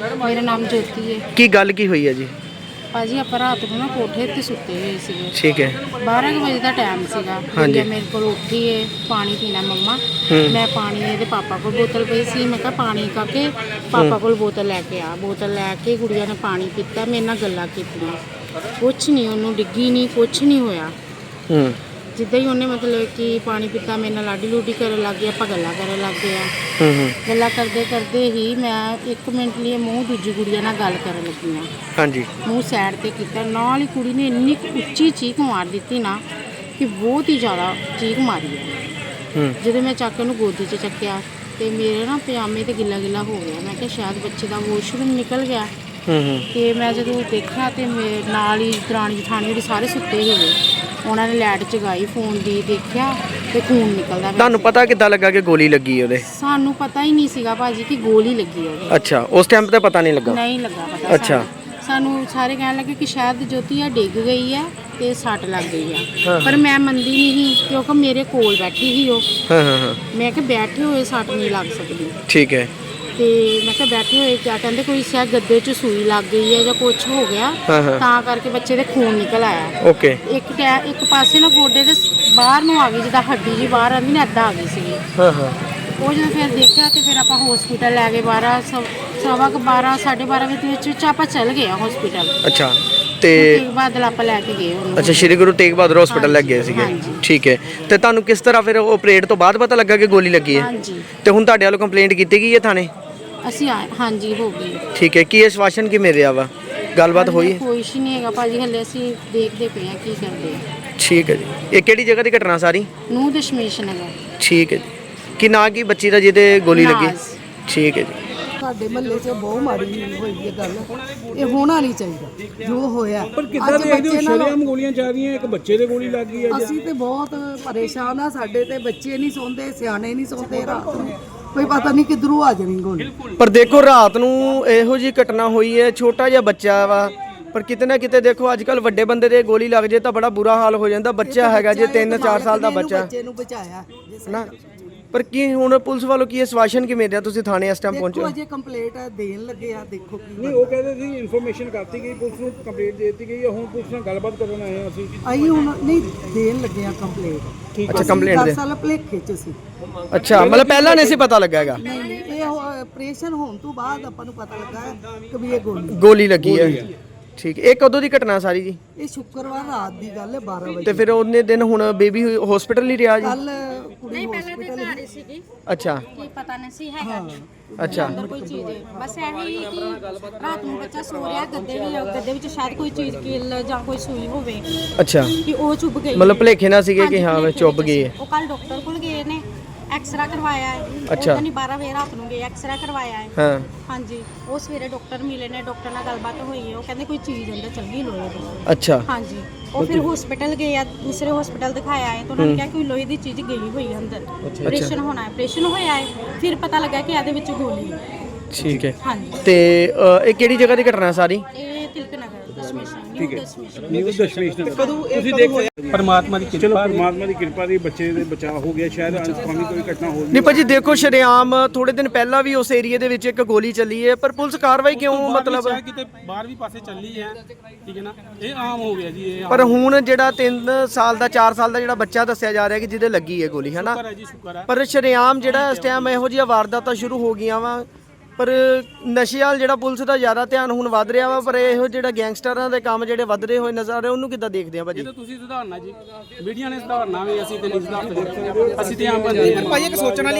ਮੇਰਾ ਨਾਮ ਜੋਤੀ ਹੈ। ਕੀ ਗੱਲ ਕੀ ਹੋਈ ਹੈ ਜੀ? ਭਾਜੀ ਆਪਾਂ ਰਾਤ ਨੂੰ ਨਾ ਕੋਠੇ ਤੇ ਸੁੱਤੇ ਹੋਏ ਸੀਗੇ। ਠੀਕ ਹੈ। 12 ਕੁ ਵਜੇ ਦਾ ਟਾਈਮ ਸੀਗਾ। ਹਾਂਜੀ। ਮੇਰੇ ਕੋਲ ਉੱਠੀ ਏ ਪਾਣੀ ਪੀਣਾ ਮੰਮਾ। ਮੈਂ ਪਾਣੀ ਇਹਦੇ ਪਾਪਾ ਕੋਲ ਬੋਤਲ ਪਈ ਸੀ। ਮੈਂ ਕਿਹਾ ਪਾਣੀ ਕਾਕੇ ਪਾਪਾ ਕੋਲ ਬੋਤਲ ਲੈ ਕੇ ਆ। ਬੋਤਲ ਲੈ ਕੇ ਗੁੜੀਆ ਨੇ ਪਾਣੀ ਪੀਤਾ। ਮੇਰੇ ਨਾਲ ਗੱਲਾਂ ਕੀਤੀਆਂ। ਕੁਛ ਨਹੀਂ ਉਹਨੂੰ ਡਿੱਗੀ ਨਹੀਂ ਕੁਛ ਨਹੀਂ ਹੋਇਆ। ਹੂੰ। ਜਿੱਦਾਂ ਹੀ ਉਹਨੇ ਮਤਲਬ ਕਿ ਪਾਣੀ ਪੀਤਾ ਮੇਰੇ ਨਾਲ ਲਾਡੀ ਲੂਡੀ ਕਰਨ ਲੱਗ ਗਈ ਆਪਾਂ ਗੱਲਾਂ ਕਰਨ ਲੱਗ ਗਏ ਆ। ਹੂੰ ਹੂੰ। ਗੱਲਾਂ ਕਰਦੇ ਕਰਦੇ ਹੀ ਮੈਂ ਇੱਕ ਮਿੰਟ ਲਈ ਮੂੰਹ ਦੂਜੀ ਗੁੜੀਆ ਨਾਲ ਗੱਲ ਕਰਨ ਲੱਗੀ ਹਾਂ ਹਾਂਜੀ। ਮੂੰਹ ਸਾਈਡ ਤੇ ਕੀਤਾ। ਨਾਲ ਹੀ ਕੁੜੀ ਨੇ ਇੰਨੀ ਕੁ ਉੱਚੀ ਚੀਕ ਮਾਰ ਦਿੱਤੀ ਨਾ ਕਿ ਬਹੁਤ ਹੀ ਜ਼ਿਆਦਾ ਚੀਕ ਮਾਰੀ ਹੈ ਹੂੰ। ਜਦੋਂ ਮੈਂ ਚੱਕ ਉਹਨੂੰ ਗੋਦੀ 'ਚ ਚੱਕਿਆ ਤੇ ਮੇਰੇ ਨਾ ਪਜਾਮੇ ਤੇ ਗਿੱਲਾ ਗਿੱਲਾ ਹੋ ਗਿਆ। ਮੈਂ ਕਿਹਾ ਸ਼ਾਇਦ ਬੱਚੇ ਦਾ ਵਾਸ਼ਰੂਮ ਨਿਕਲ ਗਿਆ। ਹੂੰ ਹੂੰ। ਤੇ ਮੈਂ ਜਦੋਂ ਦੇਖਿਆ ਤੇ ਮੇ ਨਾਲ ਹੀ ਦਰਾਣੀ ਜਠਾਣੀ ਉਹਦੇ ਸਾਰੇ ਸੁੱਤੇ ਸੀਗੇ ਉਹਨਾਂ ਨੇ ਲਾਈਟ ਜਗਾਈ ਫੋਨ ਦੀ ਦੇਖਿਆ ਤੇ ਖੂਨ ਨਿਕਲਦਾ ਪਿਆ ਤੁਹਾਨੂੰ ਪਤਾ ਕਿੱਦਾਂ ਲੱਗਾ ਕਿ ਗੋਲੀ ਲੱਗੀ ਉਹਦੇ? ਸਾਨੂੰ ਪਤਾ ਹੀ ਨਹੀਂ ਸੀਗਾ ਭਾਜੀ ਕਿ ਗੋਲੀ ਲੱਗੀ ਉਹਦੇ। ਅੱਛਾ ਉਸ ਟਾਈਮ ਤੇ ਪਤਾ ਨਹੀਂ ਲੱਗਾ? ਨਹੀਂ ਲੱਗਾ ਪਤਾ ਅੱਛਾ। ਸਾਨੂੰ। ਸਾਨੂੰ ਸਾਰੇ ਕਹਿਣ ਲੱਗੇ ਕਿ ਸ਼ਾਇਦ ਜੋਤੀ ਆ ਡਿੱਗ ਗਈ ਹੈ ਤੇ ਸੱਟ ਲੱਗ ਗਈ ਆ। ਹਾਂ। ਪਰ ਮੈਂ ਮੰਨਦੀ ਨਹੀਂ ਸੀ ਕਿਉਂਕਿ ਮੇਰੇ ਕੋਲ ਬੈਠੀ ਸੀ ਉਹ। ਹਾਂ ਹਾਂ ਹਾਂ। ਮੈਂ ਕਿਹਾ ਬੈਠੇ ਹੋਏ ਸੱਟ ਨਹੀਂ ਲੱਗ ਸਕਦੀ। ਠੀਕ ਹੈ। ਤੇ ਮੈਂ ਕਿਹਾ ਬੈਠੇ ਹੋਏ ਕਿਆ ਕਹਿੰਦੇ ਕੋਈ ਸ਼ਾਇਦ ਗੱਦੇ 'ਚ ਸੂਈ ਲੱਗ ਗਈ ਹੈ ਜਾਂ ਕੁਝ ਹੋ ਗਿਆ। ਹਾਂ ਹਾਂ। ਤਾਂ ਕਰਕੇ ਬੱਚੇ ਦੇ ਖੂਨ ਨਿਕਲ ਆਇਆ। ਓਕੇ। ਇੱਕ ਟੈ- ਇੱਕ ਪਾਸੇ ਨਾ ਗੋਡੇ ਦੇ ਸ- ਬਾਹਰ ਨੂੰ ਆ ਗਈ ਜਿੱਦਾਂ ਹੱਡੀ ਜੀ ਬਾਹਰ ਆਂਦੀ ਨਾ ਏਦਾਂ ਆ ਗਈ ਸੀਗੀ। ਹਾਂ ਹਾਂ। ਉਹ ਜਦੋਂ ਫਿਰ ਦੇਖਿਆ ਤੇ ਫਿਰ ਆਪਾਂ ਹਸਪੀਟਲ ਲੈ ਗਏ 12 ਸਵ- ਸਵਾ ਕੁ 12 12:30 ਵਜੇ ਦੇ ਵਿੱਚ ਵਿੱਚ ਆਪਾਂ ਚੱਲ ਗਏ ਹਸਪੀਟਲ ਅੱਛਾ। ਤੇ ਤੇ ਬਾਦਲ ਆਪਾਂ ਲੈ ਕੇ ਗਏ ਉਹਨੂੰ। ਅੱਛਾ ਸ਼੍ਰੀ ਗੁਰੂ ਤੇਗ ਬਹਾਦਰ ਹਸਪੀਟਲ ਲੱਗ ਗਏ ਸੀਗੇ। ਹਾਂਜੀ। ਠੀਕ ਹੈ। ਤੇ ਤੁਹਾਨੂੰ ਕਿਸ ਤਰ੍ਹਾਂ ਫਿਰ ਆਪਰੇਟ ਤੋਂ ਬਾਅਦ ਪਤਾ ਲੱਗਾ ਕਿ ਗੋਲੀ ਲੱਗੀ ਹੈ? ਹਾਂਜੀ। ਤੇ ਹੁਣ ਤੁਹਾਡੇ ਵੱਲੋਂ ਕੰਪਲੇਂਟ ਕੀਤੀ ਗਈ ਹੈ ਥਾਣੇ? ਅਸੀਂ ਆਏ ਹਾਂਜੀ ਹੋ ਗਈ। ਠੀਕ ਹੈ। ਕੀ ਆਸ਼ਵਾਸਨ ਕੀ ਮਿਲ ਰਿਹਾ ਵਾ? ਗੱਲਬਾਤ ਹੋਈ ਹੈ? ਕੋਈ ਨਹੀਂ ਹੈਗਾ ਭਾਜੀ ਹੱਲੇ ਅਸੀਂ ਦੇਖਦੇ ਪਏ ਆ ਕੀ ਕਰਦੇ ਆ। ਠੀਕ ਹੈ ਜੀ। ਇਹ ਕਿਹੜੀ ਜਗ੍ਹਾ ਦੀ ਘਟਨਾ ਸਾਰੀ? ਨੂੰ ਦਸ਼ਮੇਸ਼ ਨਗਰ। ਠੀਕ ਹੈ ਜੀ। ਕੀ ਨਾਂ ਕੀ ਬੱਚੀ ਦਾ ਜਿਹਦੇ ਗੋਲੀ ਲੱਗੀ? ਨਾਜ਼। ਠੀਕ ਹੈ ਜੀ। ਸਾਡੇ ਮਹੱਲੇ 'ਚ ਬਹੁਤ ਮਾੜੀ ਹੋਈ ਹੈ ਗੱਲ। ਇਹ ਹੋਣਾ ਨਹੀਂ ਚਾਹੀਦਾ ਜੋ ਹੋਇਆ। ਪਰ ਕਿੱਦਾਂ ਦੇਖਦੇ ਹੋ ਸ਼ਰੇਆਮ ਗੋਲੀਆਂ ਰਹੀਆਂ ਇੱਕ ਬੱਚੇ ਦੇ ਗੋਲੀ ਲੱਗ ਗਈ ਹੈ ਅਸੀਂ ਤੇ ਬਹੁਤ ਪਰੇਸ਼ਾਨ ਆ ਸਾਡੇ ਤੇ ਬੱਚੇ ਨਹੀਂ ਸੌਂਦੇ ਸਿਆਣੇ ਨਹੀਂ ਸੌਂਦੇ ਰਾਤ ਨੂੰ। ਕੋਈ ਪਤਾ ਨਹੀਂ ਕਿੱਧਰੋਂ ਆ ਜਾਣੀ ਗੋਲੀ। ਪਰ ਦੇਖੋ ਰਾਤ ਨੂੰ ਇਹੋ ਜੀ ਘਟਨਾ ਹੋਈ ਹੈ ਛੋਟਾ ਜਿਹਾ ਬੱਚਾ ਵਾ। ਪਰ ਕਿਤੇ ਨਾ ਕਿਤੇ ਦੇਖੋ ਅੱਜ ਕੱਲ ਵੱਡੇ ਬੰਦੇ ਦੇ ਗੋਲੀ ਲੱਗ ਜੇ ਤਾਂ ਬੜਾ ਬੁਰਾ ਹਾਲ ਹੋ ਜਾਂਦਾ। ਬੱਚਾ ਹੈਗਾ ਜੇ 3-4 ਸਾਲ ਦਾ ਬੱਚਾ। ਬੱਚੇ ਨੂੰ ਬਚਾਇਆ। ਨਾ। ਪਰ ਕੀ ਹੁਣ ਪੁਲਿਸ ਵੱਲੋਂ ਕੀ ਆਸ਼ਵਾਸਨ ਕੀ ਮਿਲ ਰਿਹਾ ਤੁਸੀਂ ਥਾਣੇ ਇਸ ਟਾਈਮ ਦੇਖੋ ਪਹੁੰਚੇ ਹੋ? ਅਜੇ ਕੰਪਲੀਟ ਦੇਣ ਲੱਗੇ ਆ ਦੇਖੋ ਕੀ ਨਹੀਂ ਉਹ ਕਹਿੰਦੇ ਸੀ ਇਨਫੋਰਮੇਸ਼ਨ ਕਰਤੀ ਗਈ ਪੁਲਿਸ ਨੂੰ ਕੰਪਲੀਟ ਦੇ ਦਿੱਤੀ ਗਈ ਹੈ ਹੁਣ ਪੁਲਿਸ ਨਾਲ ਗੱਲਬਾਤ ਕਰਨ ਆਏ ਹਾਂ ਅਸੀਂ। ਆਈ ਹੁਣ ਨਹੀਂ ਦੇਣ ਲੱਗੇ ਆ ਕੰਪਲੀਟ ਅੱਛਾ ਕੰਪਲੇਂਟ ਦੇ। ਸਾਲ ਭਲੇਖੇ 'ਚ ਸੀ। ਅੱਛਾ ਮਤਲਬ ਪਹਿਲਾਂ ਨਹੀਂ ਸੀ ਪਤਾ ਲੱਗਾ ਹੈਗਾ? ਨਹੀਂ ਨਹੀਂ ਇਹ ਆਪਰੇਸ਼ਨ ਹੋਣ ਤੋਂ ਬਾਅਦ ਆਪਾਂ ਨੂੰ ਪਤਾ ਲੱਗਾ ਹੈ ਕਿ ਵੀ ਇਹ ਗੋਲੀ ਗੋਲੀ ਲੱਗੀ ਹੈ। ਠੀਕ। ਇਹ ਕਦੋਂ ਦੀ ਘਟਨਾ ਸਾਰੀ ਜੀ? ਇਹ ਸ਼ੁੱਕਰਵਾਰ ਰਾਤ ਦੀ ਗੱਲ ਹੈ 12 ਵਜੇ। ਤੇ ਫਿਰ ਉਹਨੇ ਦਿਨ ਹੁਣ ਬੇਬੀ ਹਸਪੀਟਲ ਹੀ ਰਿਹਾ ਜੀ? ਕੱਲ ਕੁੜੀ ਹਸਪੀਟਲ ਅੱਛਾ। ਕੀ ਪਤਾ ਨਹੀਂ ਸੀ ਹੈਗਾ। ਅੱਛਾ। ਅੰਦਰ ਕੋਈ ਚੀਜ਼ ਹੈ। ਬਸ ਇਹੀ ਕਿ ਰਾਤ ਨੂੰ ਬੱਚਾ ਸੋ ਰਿਹਾ ਗੱਦੇ ਵੀ ਗੱਦੇ ਵਿੱਚ ਸ਼ਾਇਦ ਕੋਈ ਚੀਜ਼ ਕਿੱਲ ਜਾਂ ਕੋਈ ਸੂਈ ਹੋਵੇ। ਅੱਛਾ। ਕਿ ਉਹ ਚੁੱਭ ਗਈ ਮਤਲਬ ਭਲੇਖੇ ਨਾਲ ਸੀਗੇ ਕਿ ਹਾਂਜੀ, ਹਾਂ ਭੁਲੇਖੇ ਵਿੱਚ ਗਈ। ਹੈ। ਉਹ ਕੱਲ ਡਾਕਟਰ ਕੋਲ ਗਏ ਨੇ। ਐਕਸਰਾ ਕਰਵਾਇਆ ਹੈ। ਅੱਛਾ। ਉਹ ਨਹੀਂ 12 ਵਜੇ ਰਾਤ ਨੂੰ ਗਏ ਐਕਸਰਾ ਕਰਵਾਇਆ ਹੈ। ਹਾਂ। ਹਾਂਜੀ। ਉਹ ਸਵੇਰੇ ਡਾਕਟਰ ਮਿਲੇ ਨੇ ਡਾਕਟਰ ਨਾਲ ਗੱਲਬਾਤ ਹੋਈ ਹੈ। ਉਹ ਕਹਿੰਦੇ ਕੋਈ ਚੀਜ਼ ਅੰਦਰ ਚਲ ਗਈ ਲੋਹੇ ਦੀ। ਅੱਛਾ। ਹਾਂਜੀ। ਉਹ ਫਿਰ ਹਸਪੀਟਲ ਗਏ ਆ ਦੂਸਰੇ ਹਸਪੀਟਲ ਦਿਖਾਇਆ ਹੈ ਤਾਂ ਉਹਨਾਂ ਨੇ ਕਿਹਾ ਕਿ ਲੋਹੇ ਦੀ ਚੀਜ਼ ਗਈ ਹੋਈ ਹੈ ਅੰਦਰ। ਆਪਰੇਸ਼ਨ ਹੋਣਾ ਹੈ ਆਪਰੇਸ਼ਨ ਹੋਇਆ ਹੈ। ਫਿਰ ਪਤਾ ਲੱਗਾ ਕਿ ਇਹਦੇ ਵਿੱਚ ਗੋਲੀ ਹੈ। ਠੀਕ ਹੈ। ਹਾਂਜੀ। ਤੇ ਅ, ਇਹ ਕਿਹੜੀ ਜਗ੍ਹਾ ਦੀ ਘਟਨਾ ਸਾਰੀ? ਇਹ ਤਿਲਕ ਨਗਰ ਦਸ਼ਮੇਸ਼ ਨਿਊ ਦਸ਼ਮੇਸ਼ ਨਿਊਜ਼ ਦਸ਼ਮੇਸ਼ ਨਗਰ। ਤੁਸੀਂ ਦੇਖੋ ਪਰਮਾਤਮਾ ਦੀ ਕਿਰਪਾ ਚਲੋ ਪਰਮਾਤਮਾ ਦੀ ਕਿਰਪਾ ਦੀ ਬੱਚੇ ਦੇ ਬਚਾਅ ਹੋ ਗਿਆ। ਸ਼ਾਇਦ ਅਨਸਫਾਮੀ ਕੋਈ ਘਟਨਾ ਹੋ ਨਹੀਂ ਭਾਜੀ ਦੇਖੋ ਸ਼ਰੇਆਮ ਥੋੜੇ ਦਿਨ ਪਹਿਲਾਂ ਵੀ ਉਸ ਏਰੀਆ ਦੇ ਵਿੱਚ ਇੱਕ ਗੋਲੀ ਚੱਲੀ ਹੈ ਪਰ ਪੁਲਿਸ ਕਾਰਵਾਈ ਕਿਉਂ ਮਤਲਬ ਚਾਹੇ ਕਿਤੇ ਬਾਹਰ ਵੀ ਪਾਸੇ ਚੱਲੀ ਹੈ। ਠੀਕ ਹੈ ਨਾ? ਇਹ ਆਮ ਹੋ ਗਿਆ ਜੀ ਇਹ ਪਰ ਹੁਣ ਜਿਹੜਾ 3 ਸਾਲ ਦਾ 4 ਸਾਲ ਦਾ ਜਿਹੜਾ ਬੱਚਾ ਦੱਸਿਆ ਜਾ ਰਿਹਾ ਕਿ ਜਿਹਦੇ ਲੱਗੀ ਹੈ ਗੋਲੀ ਹਨਾ ਸ਼ੁਕਰ ਹੈ ਜੀ ਸ਼ੁਕਰ ਹੈ। ਪਰ ਸ਼ਰੇਆਮ ਜਿਹੜਾ ਇਸ ਟਾਈਮ ਇਹੋ ਜਿਹੀਆਂ ਵਾਰਦਾਤਾਂ ਸ਼ੁਰੂ ਹੋ ਗਈਆਂ ਵਾ। ਪਰ ਨਸ਼ੇ ਵਾਲ ਜਿਹੜਾ ਪੁਲਿਸ ਦਾ ਜ਼ਿਆਦਾ ਧਿਆਨ ਹੁਣ ਵੱਧ ਰਿਹਾ ਵਾ ਪਰ ਇਹੋ ਜਿਹੜਾ ਗੈਂਗਸਟਰਾਂ ਦੇ ਕੰਮ ਜਿਹੜੇ ਵੱਧ ਰਹੇ ਹੋਏ ਨਜ਼ਰ ਆ ਰਹੇ ਉਹਨੂੰ ਕਿੱਦਾਂ ਦੇਖਦੇ ਆ ਭਾਜੀ? ਇਹ ਤਾਂ ਤੁਸੀਂ ਸੁਧਾਰਨਾ ਜੀ। ਮੀਡੀਆ ਨੇ ਸੁਧਾਰਨਾ ਵੀ ਅਸੀਂ ਤੇ ਨਹੀਂ ਸੁਧਾਰ ਸਕਦੇ ਅਸੀਂ ਤੇ ਆਮ ਬੰਦੇ ਹਾਂ ਭਾਈ ਇੱਕ ਸੋਚਣ ਵਾਲੀ